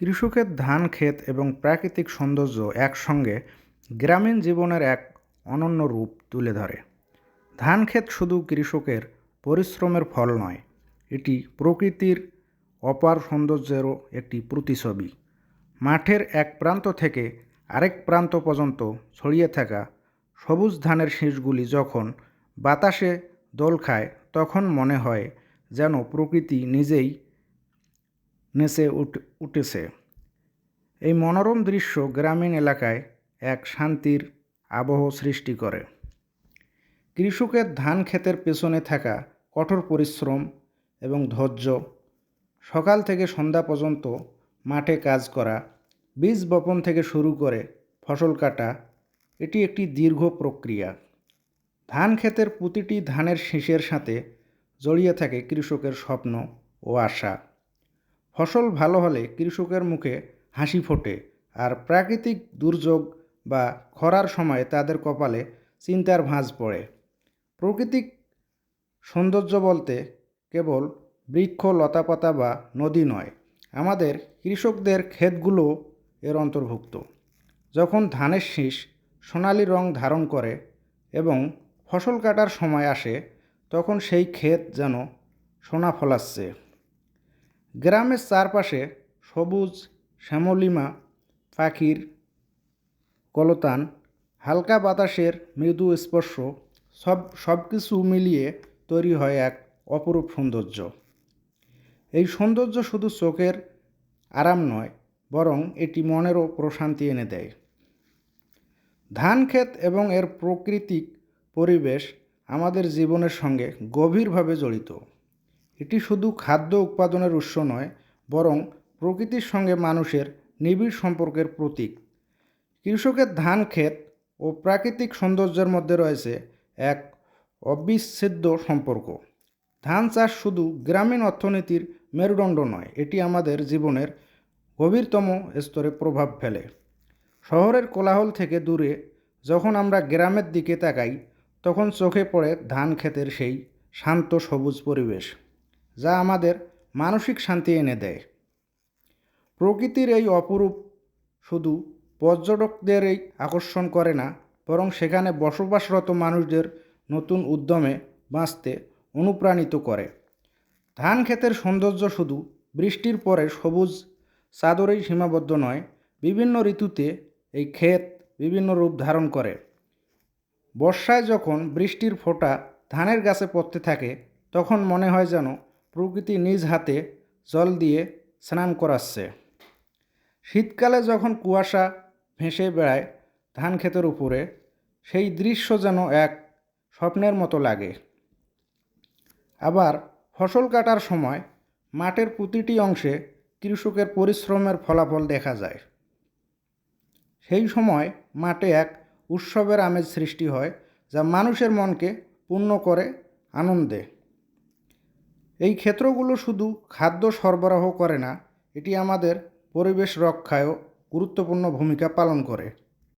কৃষকের ধান, ক্ষেত এবং প্রাকৃতিক সৌন্দর্য একসঙ্গে গ্রামীণ জীবনের এক অনন্য রূপ তুলে ধরে। ধান, ক্ষেত শুধু কৃষকের পরিশ্রমের ফল নয়, এটি প্রকৃতির অপার সৌন্দর্যেরও একটি প্রতিছবি মাঠের এক প্রান্ত থেকে আরেক প্রান্ত পর্যন্ত ছড়িয়ে থাকা সবুজ ধানের শীষগুলি যখন বাতাসে দোল খায়, তখন মনে হয় যেন প্রকৃতি নিজেই নেচে উঠ, উঠেছে। এই মনোরম দৃশ্য গ্রামীণ এলাকায় এক শান্তির আবহ সৃষ্টি করে। কৃষকের ধান ক্ষেতের পেছনে থাকা কঠোর পরিশ্রম এবং ধৈর্য, সকাল থেকে সন্ধ্যা পর্যন্ত মাঠে কাজ করা, বীজ বপন থেকে শুরু করে ফসল কাটা, এটি একটি দীর্ঘ প্রক্রিয়া। ধান ক্ষেতের প্রতিটি ধানের শীষের সাথে জড়িয়ে থাকে কৃষকের স্বপ্ন ও আশা। ফসল ভালো হলে কৃষকের মুখে হাসি ফোটে আর প্রাকৃতিক দুর্যোগ বা খরার সময় তাদের কপালে চিন্তার ভাঁজ পড়ে। প্রকৃতিক সৌন্দর্য বলতে কেবল বৃক্ষ, লতাপাতা বা নদী নয়, আমাদের কৃষকদের ক্ষেতগুলো এর অন্তর্ভুক্ত। যখন ধানের শীষ সোনালি রং ধারণ করে এবং ফসল কাটার সময় আসে, তখন সেই ক্ষেত যেন সোনা ফলাচ্ছে। গ্রামের চারপাশে সবুজ শ্যামলিমা, পাখির কলতান, হালকা বাতাসের মৃদু স্পর্শ, সব সব কিছু মিলিয়ে তৈরি হয় এক অপরূপ সৌন্দর্য। এই সৌন্দর্য শুধু চোখের আরাম নয়, বরং এটি মনেরও প্রশান্তি এনে দেয়। ধান ক্ষেত এবং এর প্রাকৃতিক পরিবেশ আমাদের জীবনের সঙ্গে গভীরভাবে জড়িত। এটি শুধু খাদ্য উৎপাদনের উৎস নয়, বরং প্রকৃতির সঙ্গে মানুষের নিবিড় সম্পর্কের প্রতীক। কৃষকের ধান, ক্ষেত ও প্রাকৃতিক সৌন্দর্যের মধ্যে রয়েছে এক অবিচ্ছেদ্য সম্পর্ক। ধান চাষ শুধু গ্রামীণ অর্থনীতির মেরুদণ্ড নয়, এটি আমাদের জীবনের গভীরতম স্তরে প্রভাব ফেলে। শহরের কোলাহল থেকে দূরে যখন আমরা গ্রামের দিকে তাকাই, তখন চোখে পড়ে ধান, ক্ষেতের সেই শান্ত সবুজ পরিবেশ। যা আমাদের মানসিক শান্তি এনে দেয়। প্রকৃতির এই অপরূপ শুধু পর্যটকদেরই আকর্ষণ করে না, বরং সেখানে বসবাসরত মানুষদের নতুন উদ্যমে বাঁচতে অনুপ্রাণিত করে। ধান ক্ষেতের সৌন্দর্য শুধু বৃষ্টির পরে সবুজ চাদরেই সীমাবদ্ধ নয়, বিভিন্ন ঋতুতে এই ক্ষেত বিভিন্ন রূপ ধারণ করে। বর্ষায় যখন বৃষ্টির ফোঁটা ধানের গাছে পড়তে থাকে, তখন মনে হয় যেন প্রকৃতি নিজ হাতে জল দিয়ে স্নান করাচ্ছে। শীতকালে যখন কুয়াশা ভেসে বেড়ায় ধান ক্ষেতের উপরে, সেই দৃশ্য যেন এক স্বপ্নের মতো লাগে। আবার ফসল কাটার সময় মাঠের প্রতিটি অংশে কৃষকের পরিশ্রমের ফলাফল দেখা যায়। সেই সময় মাঠে এক উৎসবের আমেজ সৃষ্টি হয় যা মানুষের মনকে পূর্ণ করে আনন্দে। এই ক্ষেত্রগুলো শুধু খাদ্য সরবরাহ করে না, এটি আমাদের পরিবেশ রক্ষায়ও গুরুত্বপূর্ণ ভূমিকা পালন করে।